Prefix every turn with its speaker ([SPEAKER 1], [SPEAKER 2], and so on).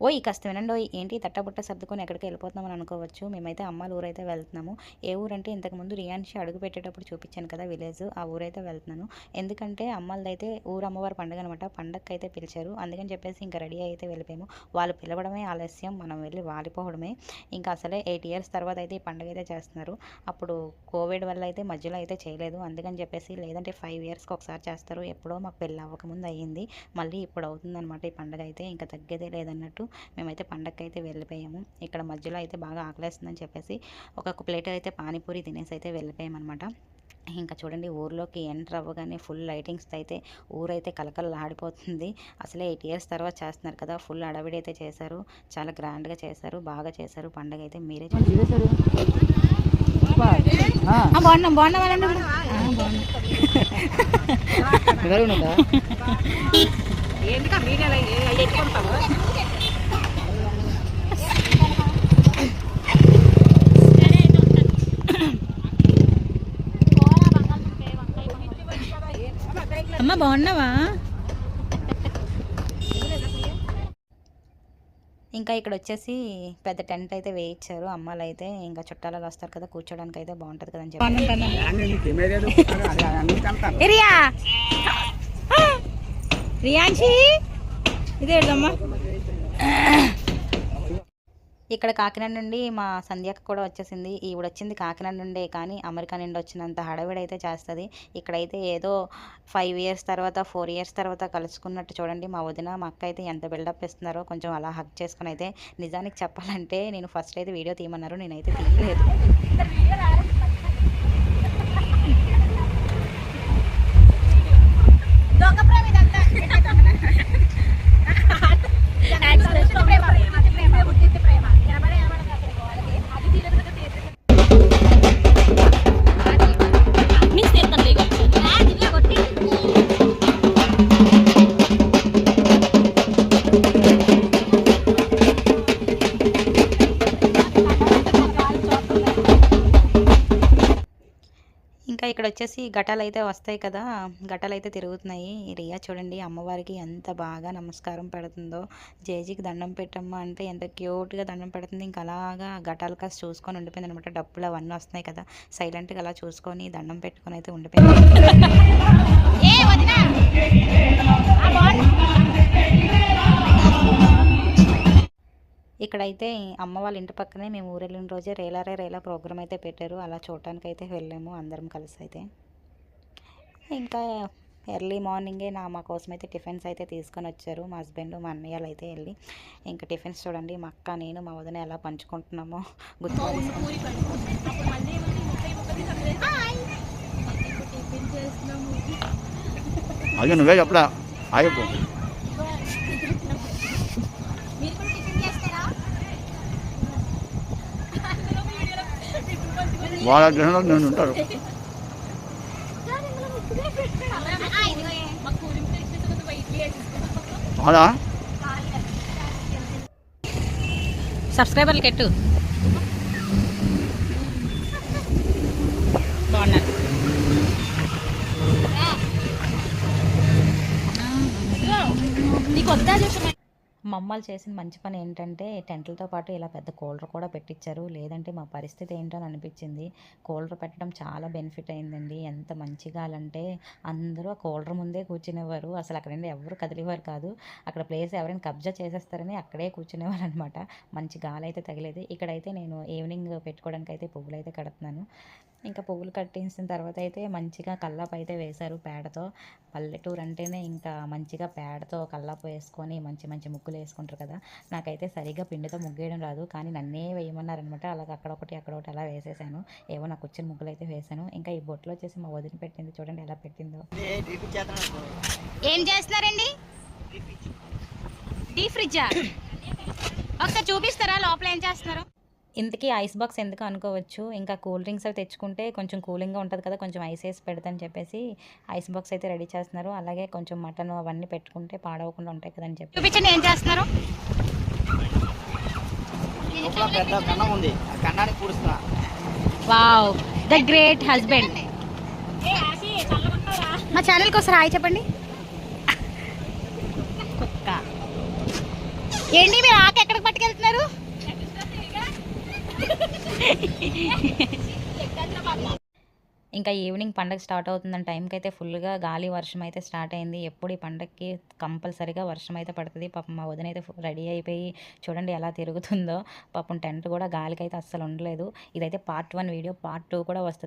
[SPEAKER 1] ఓ కాస్త వినండి ఏంటి తట్టబుట్ట సర్దుకొని ఎక్కడికి వెళ్ళిపోతున్నామని అనుకోవచ్చు. మేమైతే అమ్మాల ఊరైతే వెళ్తున్నాము. ఏ ఊరంటే ఇంతకుముందు రియాన్షి అడుగు పెట్టేటప్పుడు చూపించాను కదా విలేజ్ ఆ ఊరైతే వెళ్తున్నాను. ఎందుకంటే అమ్మాలదైతే ఊరు అమ్మవారి పండుగ అనమాట పండగకి అయితే పిలిచారు. అందుకని చెప్పేసి ఇంకా రెడీ అయితే వెళ్ళిపోయాము. వాళ్ళు పిలవడమే ఆలస్యం. మనం వెళ్ళి వాలిపోవడమే. ఇంకా అసలే ఎయిట్ ఇయర్స్ తర్వాత అయితే ఈ పండుగ అయితే చేస్తున్నారు. అప్పుడు కోవిడ్ వల్ల అయితే మధ్యలో అయితే చేయలేదు. అందుకని చెప్పేసి లేదంటే ఫైవ్ ఇయర్స్కి ఒకసారి చేస్తారు. ఎప్పుడో మాకు పెళ్ళి అవ్వకముందు అయ్యింది. మళ్ళీ ఇప్పుడు అవుతుందన్నమాట ఈ పండుగ అయితే. ఇంకా తగ్గేదే లేదన్నట్టు మేమైతే పండగకి అయితే వెళ్ళిపోయాము. ఇక్కడ మధ్యలో అయితే బాగా ఆకలేస్తుందని చెప్పేసి ఒక్కొక్క ప్లేట్ అయితే పానీపూరి తినేసి అయితే వెళ్ళిపోయామన్నమాట. ఇంకా చూడండి ఊర్లోకి ఎంటర్ అవ్వగానే ఫుల్ లైటింగ్స్ అయితే ఊరైతే కలకలలాడిపోతుంది అసలే ఎయిట్ ఇయర్స్ తర్వాత చేస్తున్నారు కదా ఫుల్ అడవిడి అయితే చేశారు. చాలా గ్రాండ్గా చేశారు బాగా చేశారు. పండగ అయితే మీరే చూసారు బాగున్నాం బాగున్నాం వాళ్ళండి అమ్మ బాగున్నావా? ఇంకా ఇక్కడ వచ్చేసి పెద్ద టెంట్ అయితే వేయించారు. అమ్మాలు అయితే ఇంకా చుట్టాలలో వస్తారు కదా కూర్చోడానికి అయితే బాగుంటుంది కదా అని చెప్పి. రియా! రియాన్షి ఇదే అమ్మా. ఇక్కడ కాకినాడ నుండి మా సంధ్యకు కూడా వచ్చేసింది. ఈవిడ వచ్చింది కాకినాడ నుండే కానీ అమెరికా నుండి వచ్చినంత హడావిడి అయితే చేస్తుంది. ఇక్కడైతే ఏదో ఫైవ్ ఇయర్స్ తర్వాత ఫోర్ ఇయర్స్ తర్వాత కలుసుకున్నట్టు చూడండి. మా వదిన మా అక్క అయితే ఎంత బిల్డప్ ఇస్తున్నారో కొంచెం అలా హక్ చేసుకుని అయితే నిజానికి చెప్పాలంటే నేను ఫస్ట్ అయితే వీడియో తీయమన్నారు నేనైతే తీయలేదు. ఇంకా ఇక్కడ వచ్చేసి ఘటాలు అయితే వస్తాయి కదా ఘటాలు అయితే తిరుగుతున్నాయి రియా చూడండి అమ్మవారికి ఎంత బాగా నమస్కారం పెడుతుందో. జేజీకి దండం పెట్టమ్మా అంటే ఎంత క్యూట్గా దండం పెడుతుంది. ఇంకా అలాగా ఘటాలు కాస్త చూసుకొని ఉండిపోయింది అనమాట డబ్బులు అవన్నీ వస్తున్నాయి కదా. సైలెంట్గా అలా చూసుకొని దండం పెట్టుకొని అయితే ఉండిపోయింది. ఇక్కడైతే అమ్మ వాళ్ళ ఇంటి పక్కనే మేము ఊరు వెళ్ళిన రోజే రేలారే రేలా ప్రోగ్రామ్ అయితే పెట్టారు. అలా చూడటానికి అయితే వెళ్ళాము అందరం కలిసి అయితే. ఇంకా ఎర్లీ మార్నింగే నా మా కోసం అయితే టిఫిన్స్ అయితే తీసుకొని వచ్చారు. మా హస్బెండ్ మా అన్నయ్యలు అయితే వెళ్ళి ఇంకా టిఫిన్స్ చూడండి. మా అక్క నేను మా వదిన ఎలా పంచుకుంటున్నామో గుర్తు
[SPEAKER 2] అయ్యో నువ్వే చెప్పడా ఆగిపో వాళ్ళ గ్రహంలో నేను ఉంటారు అలా
[SPEAKER 1] సబ్స్క్రైబర్లకి ఎట్టు బాగున్నారు మమ్మల్ని చేసిన మంచి పని ఏంటంటే టెంట్లతో పాటు ఇలా పెద్ద కూలర్ కూడా పెట్టించారు లేదంటే మా పరిస్థితి ఏంటో అని అనిపించింది. కూలర్ పెట్టడం చాలా బెనిఫిట్ అయిందండి. ఎంత మంచిగాలంటే అందరూ ఆ కూలర్ ముందే కూర్చునేవారు. అసలు అక్కడ నుండి ఎవరు కదిలేవారు కాదు. అక్కడ ప్లేస్ ఎవరైనా కబ్జా చేసేస్తారని అక్కడే కూర్చునేవారు అనమాట మంచి గాలి అయితే తగిలేదు. ఇక్కడైతే నేను ఈవినింగ్ పెట్టుకోవడానికి అయితే పువ్వులు అయితే కడుతున్నాను. ఇంకా పువ్వులు కట్టించిన తర్వాత అయితే మంచిగా కల్లాపు అయితే వేశారు పేడతో. పల్లెటూరు అంటేనే ఇంకా మంచిగా పేడతో కల్లాపు వేసుకొని మంచి మంచి ముగ్గులు వేసుకుంటారు కదా నాకైతే సరిగ్గా పిండితో ముగ్గేయడం రాదు. కానీ నన్నే వేయమన్నారనమాట. అలాగ అక్కడ ఒకటి అక్కడ ఒకటి అలా వేసేసాను. ఏవో నాకు వచ్చిన ముగ్గులు అయితే వేసాను. ఇంకా ఈ బొట్లో వచ్చేసి మా వదిన పెట్టింది. చూడండి ఎలా పెట్టిందో.
[SPEAKER 3] ఏం చేస్తున్నారండి? డీ ఫ్రిడ్జా? ఒకసారి చూపిస్తారా? లోపల ఏం చేస్తున్నారు?
[SPEAKER 1] ఇంతకీ ఐస్ బాక్స్ ఎందుకు అనుకోవచ్చు? ఇంకా కూల్ డ్రింక్స్ అవి తెచ్చుకుంటే కొంచెం కూలింగ్గా ఉంటుంది కదా కొంచెం ఐస్ వేసి పెడతాని చెప్పేసి ఐస్ బాక్స్ అయితే రెడీ చేస్తున్నారు. అలాగే కొంచెం మటన్ అవన్నీ పెట్టుకుంటే పాడవకుండా ఉంటాయి కదని చెప్పి
[SPEAKER 3] చూపించండి ఏం చేస్తున్నారు?
[SPEAKER 4] పెద్ద కన్నం ఉంది.
[SPEAKER 3] Wow the great husband. మా ఛానల్కి ఒకసారి హాయ్ చెప్పండి. కుక్క. ఏంటి మీరు ఆకు ఎక్కడికి పట్టుకెళ్తున్నారు?
[SPEAKER 1] ఇంకా ఈవినింగ్ పండగ స్టార్ట్ అవుతుందని టైంకి అయితే ఫుల్గా గాలి వర్షం అయితే స్టార్ట్ అయింది. ఎప్పుడు ఈ పండగకి కంపల్సరీగా వర్షం అయితే పడుతుంది. పాపం మా వదిన అయితే రెడీ అయిపోయి చూడండి ఎలా తిరుగుతుందో. పాపం టెంట్ కూడా గాలికి అయితే అస్సలు ఉండలేదు. ఇదైతే part one video part two కూడా వస్తుంది.